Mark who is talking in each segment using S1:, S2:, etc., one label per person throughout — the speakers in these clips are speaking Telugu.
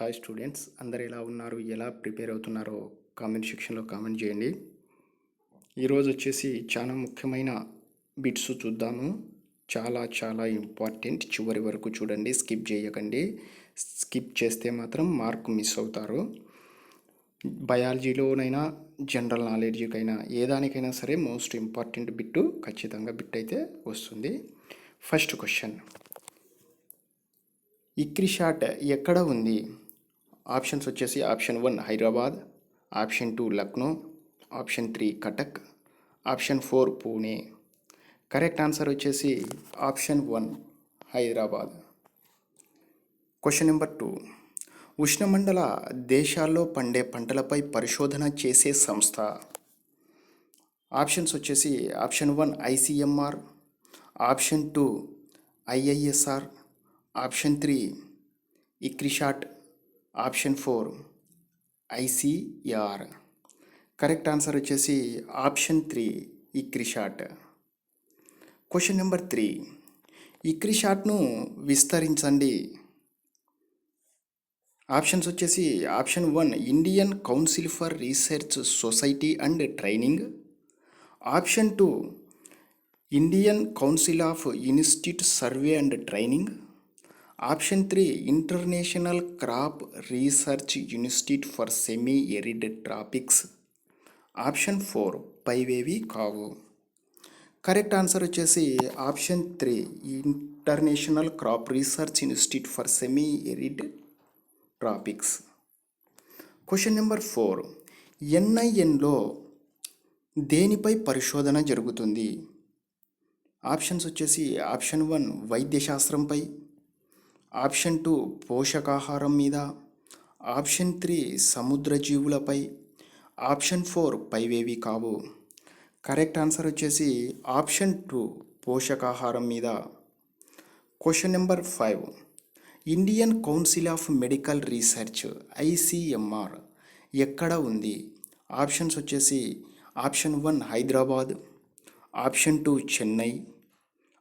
S1: హాయ్ స్టూడెంట్స్ అందరు ఎలా ఉన్నారు? ఎలా ప్రిపేర్ అవుతున్నారో కామెంట్ సెక్షన్లో కామెంట్ చేయండి. ఈరోజు వచ్చేసి చాలా ముఖ్యమైన బిట్స్ చూద్దాము. చాలా చాలా ఇంపార్టెంట్. చివరి వరకు చూడండి స్కిప్ చేయకండి. స్కిప్ చేస్తే మాత్రం మార్క్ మిస్ అవుతారు. బయాలజీలోనైనా జనరల్ నాలెడ్జ్కైనా ఏ దానికైనా సరే మోస్ట్ ఇంపార్టెంట్ బిట్టు ఖచ్చితంగా బిట్ అయితే వస్తుంది. First question. ఇక్రిషాట్ ఎక్కడ ఉంది? ఆప్షన్స్ వచ్చేసి option one Hyderabad option two Lucknow option three Cuttack option four Pune. Correct answer వచ్చేసి option one Hyderabad. Question number two. ఉష్ణమండల దేశాల్లో పండే పంటలపై పరిశోధన చేసే సంస్థ. ఆప్షన్స్ వచ్చేసి option one ICMR option two IISR option three ICRISAT option four ICR correct answer వచ్చేసి option three ICRISAT question number three ఇక్రిషాట్ను విస్తరించండి. ఆప్షన్స్ వచ్చేసి option one Indian council for research society and training. Option two Indian council of institute survey and training. Option three international crop research institute for semi arid tropics. Option four పైవేవి కావు. కరెక్ట్ ఆన్సర్ వచ్చేసి option three international crop research institute for semi arid tropics. Question number four ఎన్ఐఎన్లో దేనిపై పరిశోధన జరుగుతుంది? ఆప్షన్స్ వచ్చేసి ఆప్షన్ వన్ వైద్యశాస్త్రంపై ఆప్షన్ టూ పోషకాహారం మీద ఆప్షన్ త్రీ సముద్ర జీవులపై ఆప్షన్ ఫోర్ పైవేవి కావు. కరెక్ట్ ఆన్సర్ వచ్చేసి ఆప్షన్ టూ పోషకాహారం మీద. Question number five. Indian council of medical research ICMR ఎక్కడ ఉంది? ఆప్షన్స్ వచ్చేసి option one Hyderabad option two Chennai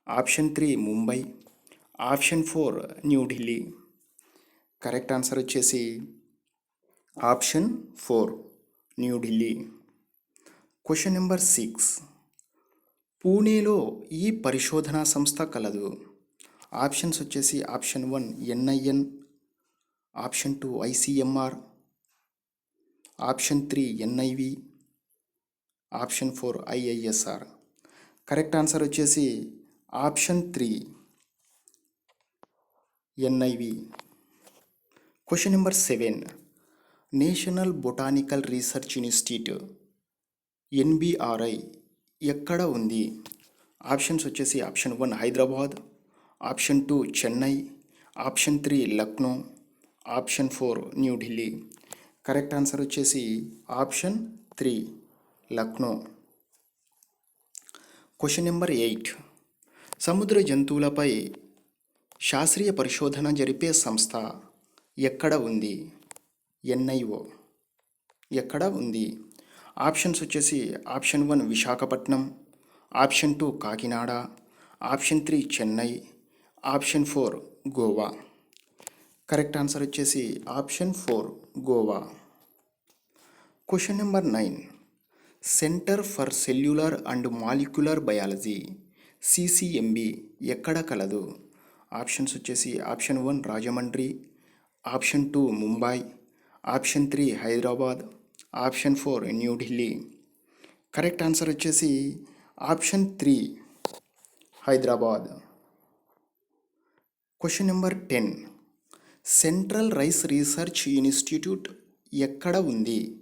S1: option three Mumbai option four New Delhi correct answer వచ్చేసి option four New Delhi question number six. పూణేలో ఈ పరిశోధనా సంస్థ కలదు. ఆప్షన్స్ వచ్చేసి option one NIN option two ICMR option three NIV option four IISR. Correct answer వచ్చేసి option three. NIV question number seven national botanical research institute NBRI ఎక్కడ ఉంది? ఆప్షన్స్ వచ్చేసి option one Hyderabad option two Chennai option three Lucknow option four New Delhi correct answer వచ్చేసి option three Lucknow. Question number eight సముద్ర జంతువులపై శాస్త్రీయ పరిశోధన జరిపే సంస్థ ఎక్కడ ఉంది? ఎన్ఐఓ. ఎక్కడ ఉంది? ఆప్షన్స్ వచ్చేసి option one Visakhapatnam option two Kakinada option three Chennai option four Goa. Correct answer వచ్చేసి option four Goa. Question number nine. Centre for cellular and molecular biology CCMB ఎక్కడ కలదు? ఆప్షన్స్ వచ్చేసి option one Rajahmundry option two Mumbai option three Hyderabad option four New Delhi correct answer వచ్చేసి option three Hyderabad. Question number ten. Central rice research institute ఎక్కడ ఉంది?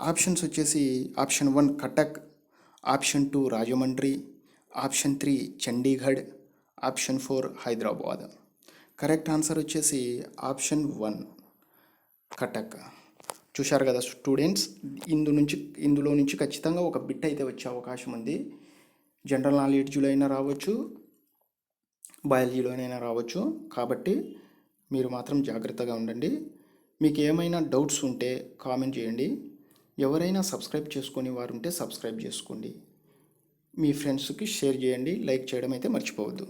S1: ఆప్షన్స్ వచ్చేసి option one Cuttack option two Rajahmundry option three Chandigarh option four Hyderabad. Correct answer వచ్చేసి ఆప్షన్ వన్ కటక్. చూశారు కదా స్టూడెంట్స్ ఇందు నుంచి ఇందులో నుంచి ఖచ్చితంగా ఒక బిట్ అయితే వచ్చే అవకాశం ఉంది. జనరల్ నాలెడ్జ్లో అయినా రావచ్చు బయాలజీలోనైనా రావచ్చు. కాబట్టి మీరు మాత్రం జాగ్రత్తగా ఉండండి. మీకు ఏమైనా డౌట్స్ ఉంటే కామెంట్ చేయండి. ఎవరైనా సబ్స్క్రైబ్ చేసుకుని వారు ఉంటే సబ్స్క్రైబ్ చేసుకోండి. మీ ఫ్రెండ్స్కి షేర్ చేయండి. లైక్ చేయడం అయితే మర్చిపోవద్దు.